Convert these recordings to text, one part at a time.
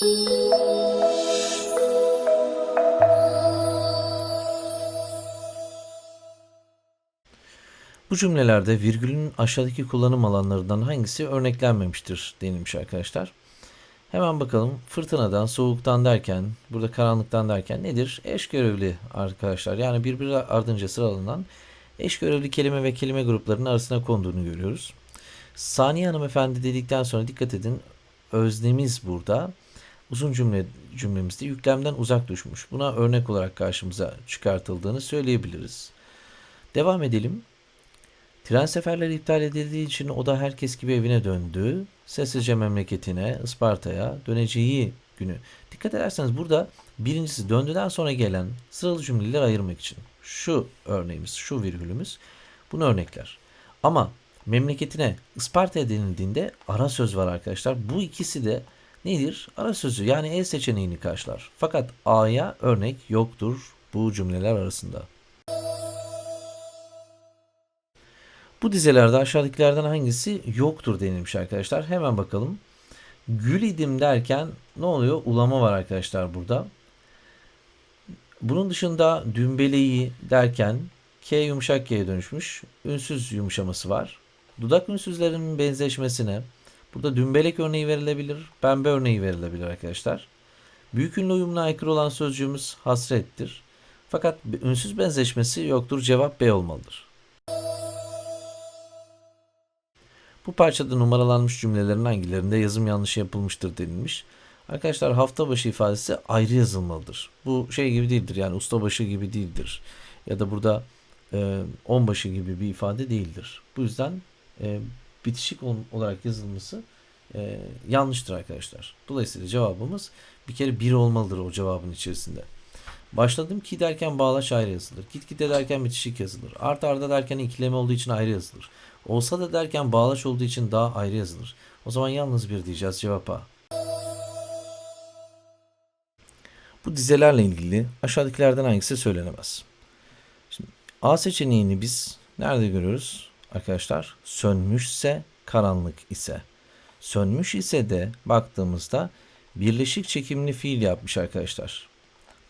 Bu cümlelerde virgülün aşağıdaki kullanım alanlarından hangisi örneklenmemiştir denilmiş arkadaşlar. Hemen bakalım fırtınadan, soğuktan derken, burada karanlıktan derken nedir? Eş görevli arkadaşlar. Yani birbiri ardınca sıralanan eş görevli kelime ve kelime gruplarının arasına konduğunu görüyoruz. Saniye hanımefendi dedikten sonra dikkat edin öznemiz burada uzun cümle cümlemizde yüklemden uzak düşmüş. Buna örnek olarak karşımıza çıkartıldığını söyleyebiliriz. Devam edelim. Tren seferleri iptal edildiği için o da herkes gibi evine döndü. Sessizce memleketine, Isparta'ya döneceği günü. Dikkat ederseniz burada birincisi döndüden sonra gelen sıralı cümleleri ayırmak için. Şu örneğimiz, şu virgülümüz bunu örnekler. Ama memleketine Isparta'ya denildiğinde ara söz var arkadaşlar. Bu ikisi de nedir? Ara sözü yani E seçeneğini karşılar. Fakat A'ya örnek yoktur bu cümleler arasında. Bu dizelerde aşağıdakilerden hangisi yoktur denilmiş arkadaşlar. Hemen bakalım. Gül idim derken ne oluyor? Ulama var arkadaşlar burada. Bunun dışında dümbeleyi derken K yumuşak K'ye dönüşmüş. Ünsüz yumuşaması var. Dudak ünsüzlerinin benzeşmesine burada dümbelek örneği verilebilir. Pembe örneği verilebilir arkadaşlar. Büyük ünlü uyumuna aykırı olan sözcüğümüz hasrettir. Fakat ünsüz benzeşmesi yoktur. Cevap B olmalıdır. Bu parçada numaralanmış cümlelerin hangilerinde yazım yanlışı yapılmıştır denilmiş. Arkadaşlar hafta başı ifadesi ayrı yazılmalıdır. Bu şey gibi değildir yani ustabaşı gibi değildir. Ya da burada e, onbaşı gibi bir ifade değildir. Bu yüzden e, bitişik olarak yazılması e, yanlıştır arkadaşlar. Dolayısıyla cevabımız bir kere bir olmalıdır o cevabın içerisinde. Başladım ki derken bağlaç ayrı yazılır. Git git derken bitişik yazılır. Art arda derken ikileme olduğu için ayrı yazılır. Olsa da derken bağlaç olduğu için daha ayrı yazılır. O zaman yalnız bir diyeceğiz cevap A. Bu dizelerle ilgili aşağıdakilerden hangisi söylenemez? Şimdi A seçeneğini biz nerede görüyoruz arkadaşlar? Sönmüşse karanlık ise. Sönmüş ise de baktığımızda birleşik çekimli fiil yapmış arkadaşlar.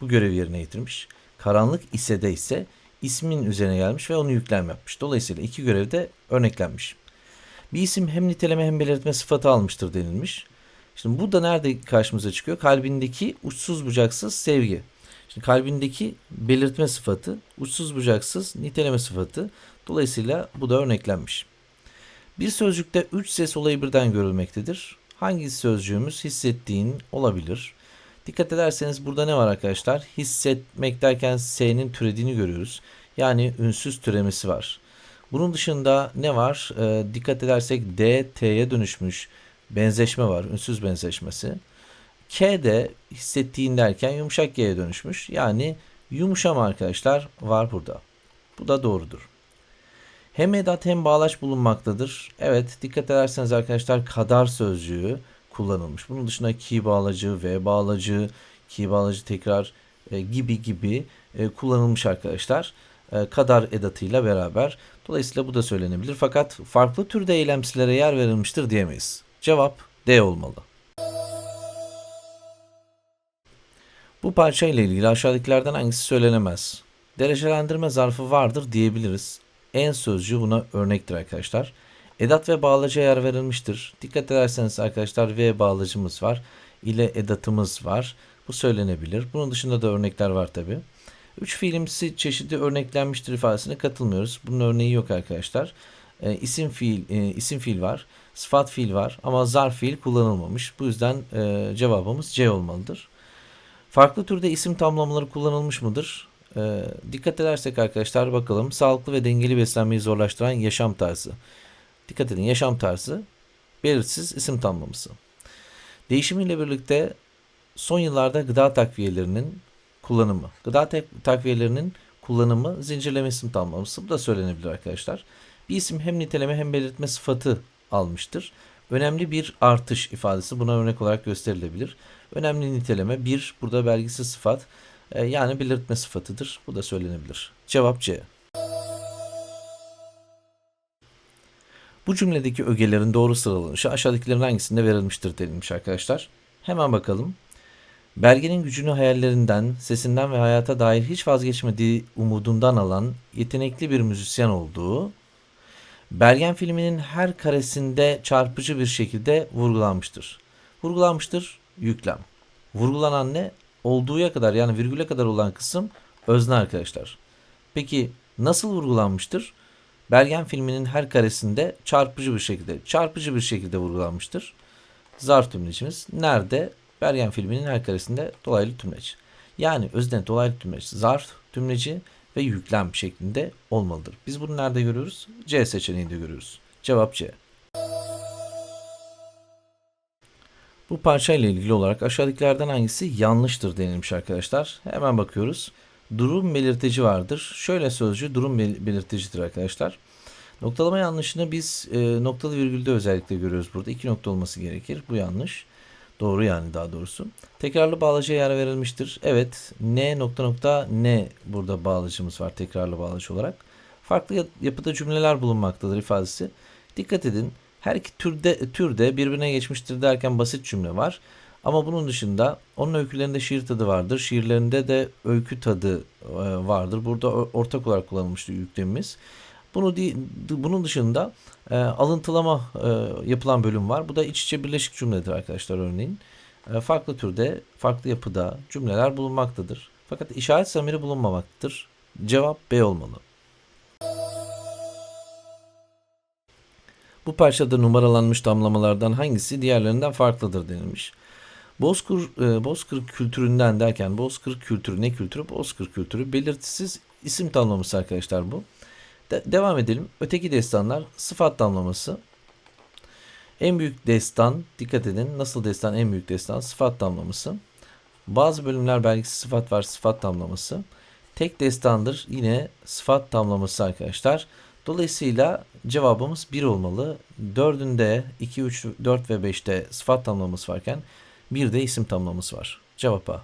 Bu görevi yerine getirmiş. Karanlık ise de ise ismin üzerine gelmiş ve onu yüklem yapmış. Dolayısıyla iki görevde örneklenmiş. Bir isim hem niteleme hem belirtme sıfatı almıştır denilmiş. Şimdi bu da nerede karşımıza çıkıyor? Kalbindeki uçsuz bucaksız sevgi. Şimdi kalbindeki belirtme sıfatı, uçsuz bucaksız niteleme sıfatı. Dolayısıyla bu da örneklenmiş. Bir sözcükte üç ses olayı birden görülmektedir. Hangi sözcüğümüz hissettiğin olabilir? Dikkat ederseniz burada ne var arkadaşlar? Hissetmek derken S'nin türediğini görüyoruz. Yani ünsüz türemesi var. Bunun dışında ne var? E, dikkat edersek D, T'ye dönüşmüş benzeşme var. Ünsüz benzeşmesi. K de hissettiğin derken yumuşak G'ye dönüşmüş. Yani yumuşama arkadaşlar var burada. Bu da doğrudur. Hem edat hem bağlaç bulunmaktadır. Evet dikkat ederseniz arkadaşlar kadar sözcüğü kullanılmış. Bunun dışında ki bağlacı, ve bağlacı, ki bağlacı tekrar e, gibi gibi e, kullanılmış arkadaşlar. E, kadar edatıyla beraber. Dolayısıyla bu da söylenebilir. Fakat farklı türde eylemsilere yer verilmiştir diyemeyiz. Cevap D olmalı. Bu parça ile ilgili aşağıdakilerden hangisi söylenemez? Derecelendirme zarfı vardır diyebiliriz. En sözcüğü buna örnektir arkadaşlar. Edat ve bağlaca yer verilmiştir. Dikkat ederseniz arkadaşlar V bağlacımız var. ile edatımız var. Bu söylenebilir. Bunun dışında da örnekler var tabi. Üç fiilimsi çeşidi örneklenmiştir ifadesine katılmıyoruz. Bunun örneği yok arkadaşlar. E, isim fiil e, isim fiil var. Sıfat fiil var ama zarf fiil kullanılmamış. Bu yüzden e, cevabımız C olmalıdır. Farklı türde isim tamlamaları kullanılmış mıdır? E, dikkat edersek arkadaşlar bakalım. Sağlıklı ve dengeli beslenmeyi zorlaştıran yaşam tarzı. Dikkat edin yaşam tarzı belirsiz isim tamlaması. Değişimiyle birlikte son yıllarda gıda takviyelerinin kullanımı. Gıda takviyelerinin kullanımı zincirleme isim tamlaması. Bu da söylenebilir arkadaşlar. Bir isim hem niteleme hem belirtme sıfatı almıştır. Önemli bir artış ifadesi buna örnek olarak gösterilebilir. Önemli niteleme bir burada belgisiz sıfat e, yani belirtme sıfatıdır. Bu da söylenebilir. Cevap C. Bu cümledeki ögelerin doğru sıralanışı aşağıdakilerin hangisinde verilmiştir denilmiş arkadaşlar. Hemen bakalım. Belgenin gücünü hayallerinden, sesinden ve hayata dair hiç vazgeçmediği umudundan alan yetenekli bir müzisyen olduğu, Bergen filminin her karesinde çarpıcı bir şekilde vurgulanmıştır. Vurgulanmıştır yüklem. Vurgulanan ne? Olduğuya kadar yani virgüle kadar olan kısım özne arkadaşlar. Peki nasıl vurgulanmıştır? Bergen filminin her karesinde çarpıcı bir şekilde, çarpıcı bir şekilde vurgulanmıştır. Zarf tümlecimiz nerede? Bergen filminin her karesinde dolaylı tümleç. Yani özne dolaylı tümleç, zarf tümleci ve yüklem şeklinde olmalıdır. Biz bunu nerede görüyoruz? C seçeneğinde görüyoruz. Cevap C. Bu parçayla ilgili olarak aşağıdakilerden hangisi yanlıştır denilmiş arkadaşlar. Hemen bakıyoruz. Durum belirtici vardır. Şöyle sözcü durum bel- belirticidir arkadaşlar. Noktalama yanlışını biz e, noktalı virgülde özellikle görüyoruz burada. İki nokta olması gerekir. Bu yanlış. Doğru yani daha doğrusu. Tekrarlı bağlacıya yer verilmiştir. Evet. N nokta nokta ne burada bağlacımız var tekrarlı bağlacı olarak. Farklı yap- yapıda cümleler bulunmaktadır ifadesi. Dikkat edin. Her iki türde, türde birbirine geçmiştir derken basit cümle var. Ama bunun dışında onun öykülerinde şiir tadı vardır. Şiirlerinde de öykü tadı e, vardır. Burada ortak olarak kullanılmıştır yüklemimiz. Bunu di- bunun dışında e, alıntılama e, yapılan bölüm var. Bu da iç içe birleşik cümledir arkadaşlar örneğin. E, farklı türde, farklı yapıda cümleler bulunmaktadır. Fakat işaret zamiri bulunmamaktadır. Cevap B olmalı. Bu parçada numaralanmış damlamalardan hangisi diğerlerinden farklıdır denilmiş. Bozkır, e, Bozkır kültüründen derken Bozkır kültürü ne kültürü? Bozkır kültürü belirtisiz isim tamlaması arkadaşlar bu. De- devam edelim. Öteki destanlar sıfat damlaması. En büyük destan dikkat edin nasıl destan en büyük destan sıfat damlaması. Bazı bölümler belgesi sıfat var sıfat damlaması. Tek destandır yine sıfat damlaması arkadaşlar. Dolayısıyla cevabımız 1 olmalı. 4'ünde 2, 3, 4 ve 5'te sıfat tamlaması varken bir de isim tamlaması var. Cevap A.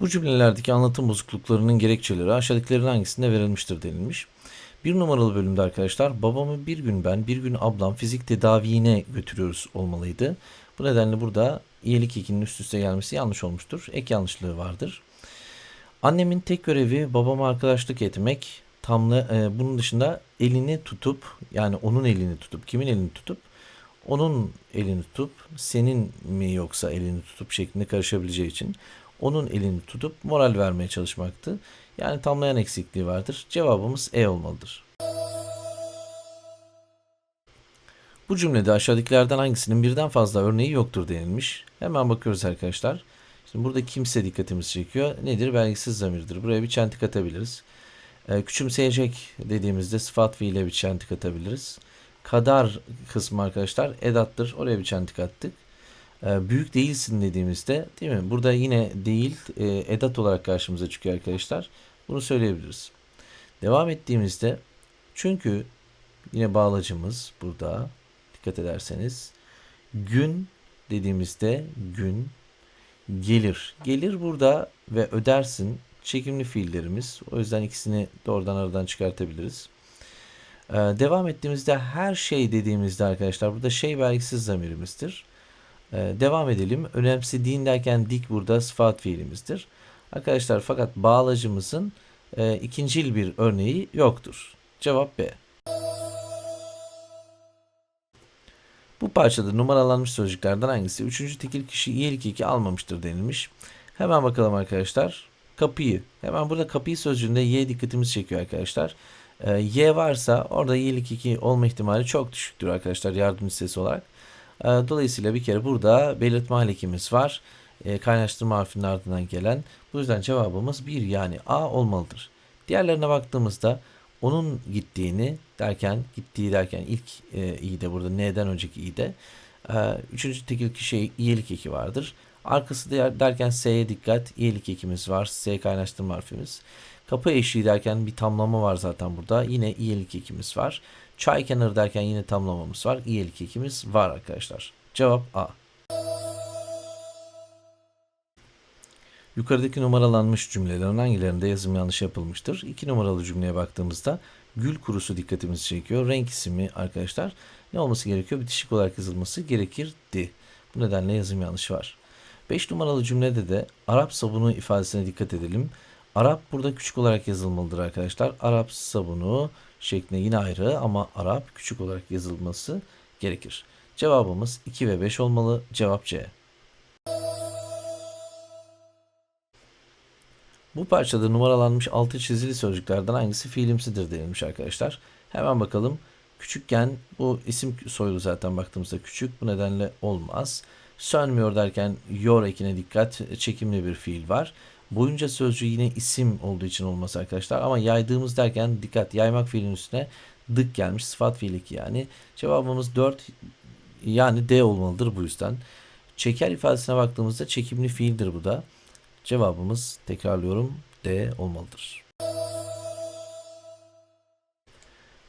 Bu cümlelerdeki anlatım bozukluklarının gerekçeleri aşağıdakilerin hangisinde verilmiştir denilmiş. Bir numaralı bölümde arkadaşlar babamı bir gün ben bir gün ablam fizik tedaviine götürüyoruz olmalıydı. Bu nedenle burada iyilik ekinin üst üste gelmesi yanlış olmuştur. Ek yanlışlığı vardır. Annemin tek görevi babama arkadaşlık etmek. Tamlı, e, bunun dışında elini tutup yani onun elini tutup kimin elini tutup onun elini tutup senin mi yoksa elini tutup şeklinde karışabileceği için onun elini tutup moral vermeye çalışmaktı. Yani tamlayan eksikliği vardır. Cevabımız E olmalıdır. Bu cümlede aşağıdakilerden hangisinin birden fazla örneği yoktur denilmiş. Hemen bakıyoruz arkadaşlar. Şimdi burada kimse dikkatimizi çekiyor. Nedir? Belgisiz zamirdir. Buraya bir çentik atabiliriz. Ee, küçümseyecek dediğimizde sıfat fiile bir çentik atabiliriz. Kadar kısmı arkadaşlar edattır. Oraya bir çentik attık. Ee, büyük değilsin dediğimizde değil mi? Burada yine değil e, edat olarak karşımıza çıkıyor arkadaşlar. Bunu söyleyebiliriz. Devam ettiğimizde çünkü yine bağlacımız burada dikkat ederseniz gün dediğimizde gün gelir. Gelir burada ve ödersin çekimli fiillerimiz. O yüzden ikisini doğrudan aradan çıkartabiliriz. Ee, devam ettiğimizde her şey dediğimizde arkadaşlar burada şey belgisiz zamirimizdir. Ee, devam edelim. Önemsediğin derken dik burada sıfat fiilimizdir. Arkadaşlar fakat bağlacımızın e, ikincil bir örneği yoktur. Cevap B. Bu parçada numaralanmış sözcüklerden hangisi? Üçüncü tekil kişi iyilik eki almamıştır denilmiş. Hemen bakalım arkadaşlar. Kapıyı. Hemen burada kapıyı sözcüğünde y dikkatimizi çekiyor arkadaşlar. Ee, y varsa orada iyilik eki olma ihtimali çok düşüktür arkadaşlar yardımcı sesi olarak. Ee, dolayısıyla bir kere burada belirtme halekimiz var. Ee, kaynaştırma harfinin ardından gelen. Bu yüzden cevabımız 1 yani A olmalıdır. Diğerlerine baktığımızda onun gittiğini derken gittiği derken ilk e, i de burada n'den önceki i de e, üçüncü tekil kişi iyilik eki vardır. Arkası der, derken s'ye dikkat iyilik ekimiz var. S kaynaştırma harfimiz. Kapı eşiği derken bir tamlama var zaten burada. Yine iyilik ekimiz var. Çay kenarı derken yine tamlamamız var. İyilik ekimiz var arkadaşlar. Cevap A. Yukarıdaki numaralanmış cümlelerin hangilerinde yazım yanlış yapılmıştır? 2 numaralı cümleye baktığımızda Gül kurusu dikkatimizi çekiyor. Renk ismi arkadaşlar ne olması gerekiyor? Bitişik olarak yazılması gerekirdi. Bu nedenle yazım yanlışı var. 5 numaralı cümlede de Arap sabunu ifadesine dikkat edelim. Arap burada küçük olarak yazılmalıdır arkadaşlar. Arap sabunu şeklinde yine ayrı ama Arap küçük olarak yazılması gerekir. Cevabımız 2 ve 5 olmalı. Cevap C. Bu parçada numaralanmış altı çizili sözcüklerden hangisi fiilimsidir denilmiş arkadaşlar. Hemen bakalım. Küçükken bu isim soylu zaten baktığımızda küçük. Bu nedenle olmaz. Sönmüyor derken yor ekine dikkat. Çekimli bir fiil var. Boyunca sözcüğü yine isim olduğu için olması arkadaşlar. Ama yaydığımız derken dikkat yaymak fiilin üstüne dık gelmiş. Sıfat fiil eki yani. Cevabımız 4 yani D olmalıdır bu yüzden. Çeker ifadesine baktığımızda çekimli fiildir bu da. Cevabımız tekrarlıyorum D olmalıdır.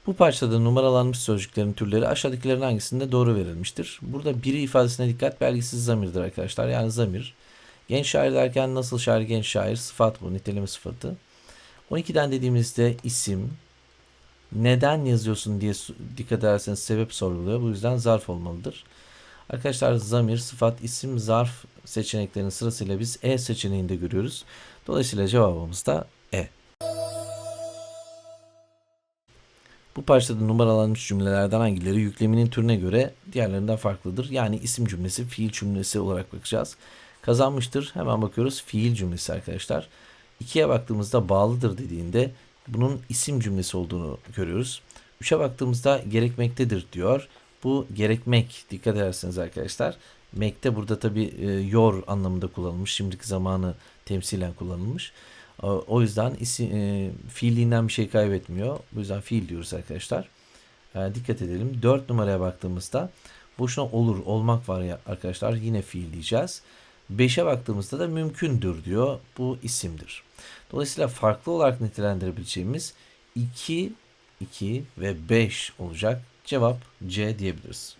Bu parçada numaralanmış sözcüklerin türleri aşağıdakilerin hangisinde doğru verilmiştir? Burada biri ifadesine dikkat belgisiz zamirdir arkadaşlar. Yani zamir. Genç şair derken nasıl şair genç şair sıfat bu niteleme sıfatı. 12'den dediğimizde isim. Neden yazıyorsun diye dikkat ederseniz sebep soruluyor. Bu yüzden zarf olmalıdır. Arkadaşlar zamir, sıfat, isim, zarf seçeneklerinin sırasıyla biz E seçeneğinde görüyoruz. Dolayısıyla cevabımız da E. Bu parçada numaralanmış cümlelerden hangileri yükleminin türüne göre diğerlerinden farklıdır? Yani isim cümlesi, fiil cümlesi olarak bakacağız. Kazanmıştır. Hemen bakıyoruz. Fiil cümlesi arkadaşlar. İkiye baktığımızda bağlıdır dediğinde bunun isim cümlesi olduğunu görüyoruz. Üçe baktığımızda gerekmektedir diyor. Bu gerekmek dikkat ederseniz arkadaşlar. Mekte burada tabi e, yor anlamında kullanılmış. Şimdiki zamanı temsilen kullanılmış. E, o yüzden isim, e, fiilinden bir şey kaybetmiyor. Bu yüzden fiil diyoruz arkadaşlar. E, dikkat edelim. 4 numaraya baktığımızda boşuna olur, olmak var ya arkadaşlar. Yine fiil diyeceğiz. 5'e baktığımızda da mümkündür diyor. Bu isimdir. Dolayısıyla farklı olarak nitelendirebileceğimiz 2, 2 ve 5 olacak. Cevap C diyebiliriz.